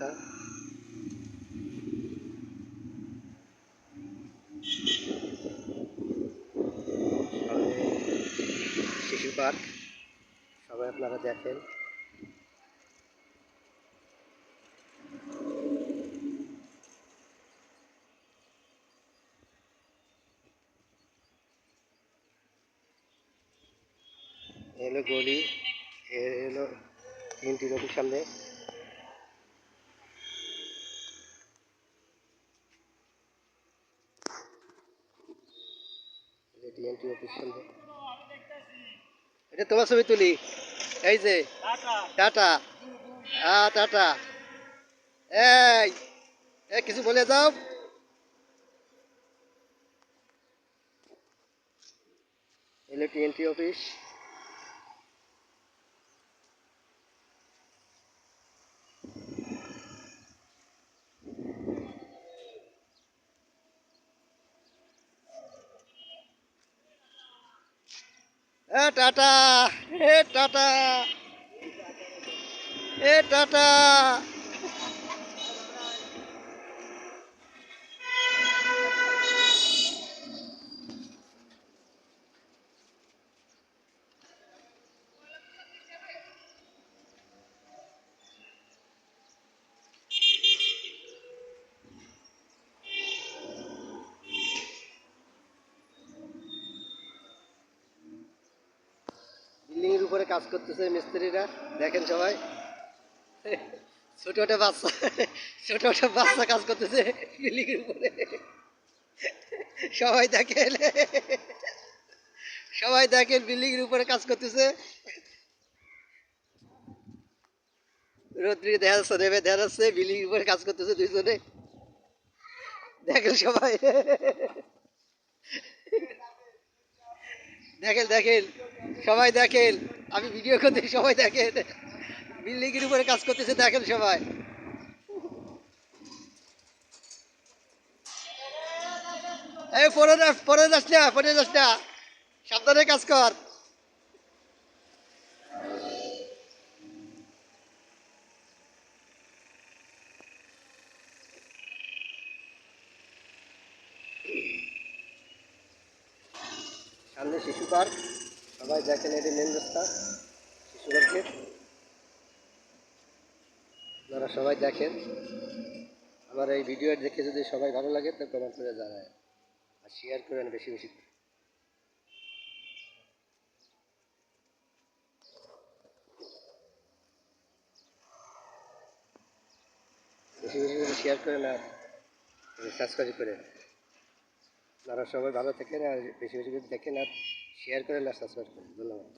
রাস্তা শিশু পার্ক। সবাই আপনারা দেখেন। এ হলো গলি এ হলো তিনটি সামনে। ডিএনটি অফিস এটা তোমার ছবি তুলি। এই যে, টাটা। হ্যাঁ টাটা। এই, এ, কিছু বলে যাও। এলো টিএনটি অফিস। এ টাটা এ টাটা এ টাটা উপরে কাজ করতেছে মিস্ত্রিরা। দেখেন সবাই। ছোট বাচ্চা ছোট ছোট বাচ্চা কাজ করতেছে বিল্ডিং এর উপরে। সবাই দেখেন। সবাই দেখেন বিল্ডিং এর উপরে কাজ করতেছে। রোদ্রি দেখা যাচ্ছে দেবে দেখা যাচ্ছে, বিল্ডিং এর উপরে কাজ করতেছে দুইজনে। দেখেন সবাই। দেখেন দেখেন। সবাই দেখেন। আমি ভিডিও করতে সবাই দেখে। বিল্ডিং এর উপরে কাজ করতেছে দেখেন সবাই। এই পরে পরে যাস না পরে যাস না। সাবধানে কাজ কর। সামনে শিশু পার্ক। সবাই দেখেন এটি মেন রাস্তা শিশু পার্কের আপনারা সবাই দেখেন। আমার এই ভিডিও দেখে যদি সবাই ভালো লাগে, তো কমেন্ট করে জানায়। আর শেয়ার করেন বেশি বেশি। বেশি বেশি করে শেয়ার করেন আর সাবস্ক্রাইব করেন। আপনারা সবাই ভালো থাকেন আর বেশি বেশি করে দেখেন আর শেয়ার করেন আর সাবস্ক্রাইব করেন ধন্যবাদ